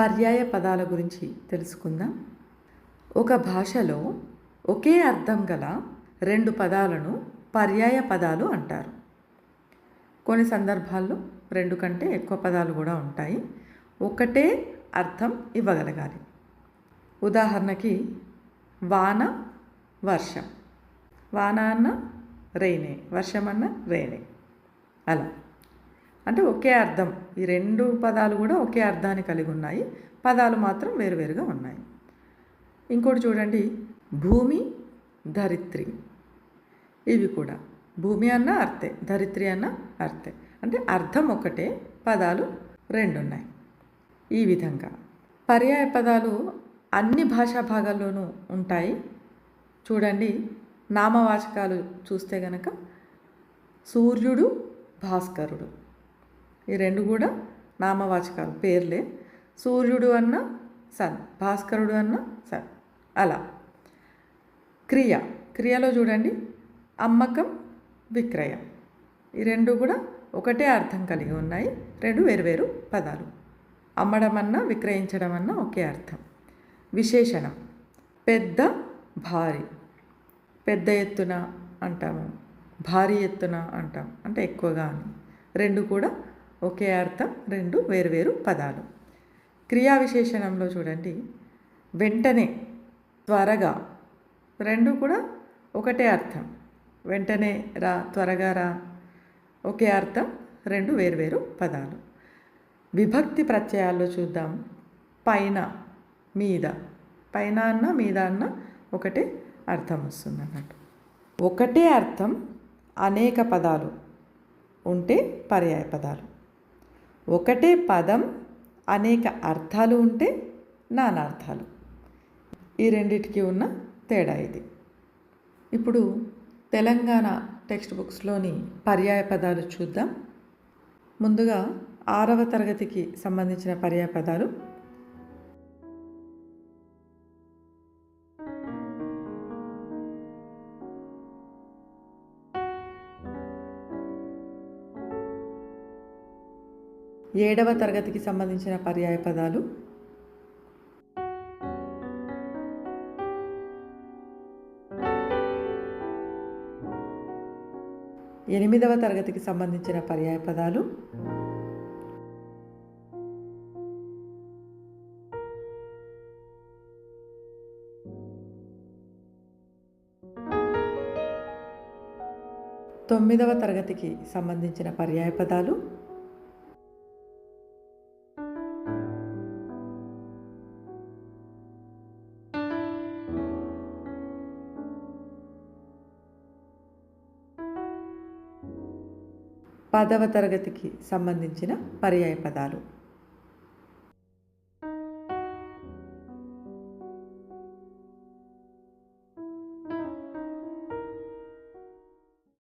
పర్యాయ పదాల గురించి తెలుసుకుందాం. ఒక భాషలో ఒకే అర్థం గల రెండు పదాలను పర్యాయ పదాలు అంటారు. కొన్ని సందర్భాల్లో రెండు కంటే ఎక్కువ పదాలు కూడా ఉంటాయి. ఒకటే అర్థం ఇవ్వగలగాలి. ఉదాహరణకి వాన వర్షం. వాన అన్న రెయినే వర్షం అన్న రెయినే అలా. అంటే ఒకే అర్థం. ఈ రెండు పదాలు కూడా ఒకే అర్థాన్ని కలిగి ఉన్నాయి. పదాలు మాత్రం వేరువేరుగా ఉన్నాయి. ఇంకోటి చూడండి. భూమి ధరిత్రి. ఇవి కూడా. భూమి అన్న అర్థే ధరిత్రి అన్న అర్థే. అంటే అర్థం ఒకటే పదాలు రెండు ఉన్నాయి. ఈ విధంగా. పర్యాయ పదాలు అన్ని భాషా భాగాల్లోనూ ఉంటాయి. చూడండి. నామవాచకాలు చూస్తే గనక సూర్యుడు భాస్కరుడు. ఈ రెండు కూడా నామవాచకాలు పేర్లే. సూర్యుడు అన్న సన్ భాస్కరుడు అన్న సన్. అలా. క్రియ. క్రియలో చూడండి. అమ్మకం విక్రయం. ఈ రెండు కూడా ఒకటే అర్థం కలిగి ఉన్నాయి. రెండు వేరువేరు పదాలు. అమ్మడం అన్న విక్రయించడం అన్న ఒకే అర్థం. విశేషణం. పెద్ద భారీ. పెద్ద ఎత్తున అంటాము. భారీ ఎత్తున అంటాం. అంటే ఎక్కువగా అని. రెండు కూడా ఒకే అర్థం రెండు వేరువేరు పదాలు. క్రియా విశేషణంలో చూడండి. వెంటనే త్వరగా రెండు కూడా ఒకటే అర్థం. వెంటనే రా త్వరగా రా. ఒకే అర్థం రెండు వేరువేరు పదాలు. విభక్తి ప్రత్యయాల్లో చూద్దాం. పైన మీద. పైన అన్న మీద అన్న ఒకటే అర్థం వస్తుంది అన్నట్టు. ఒకటే అర్థం అనేక పదాలు. ఉంటే పర్యాయ పదాలు. ఒకటే పదం అనేక అర్థాలు ఉంటే నానార్థాలు. ఈ రెండిటికి ఉన్న తేడా ఇది. ఇప్పుడు తెలంగాణ టెక్స్ట్ బుక్స్లోని పర్యాయ పదాలు చూద్దాం. ముందుగా ఆరవ తరగతికి సంబంధించిన పర్యాయ పదాలు ఏడవ తరగతికి సంబంధించిన పర్యాయ పదాలు. ఎనిమిదవ తరగతికి సంబంధించిన పర్యాయ పదాలు. తొమ్మిదవ తరగతికి సంబంధించిన పర్యాయ పదాలు. పదవ తరగతికి సంబంధించిన పర్యాయ పదాలు.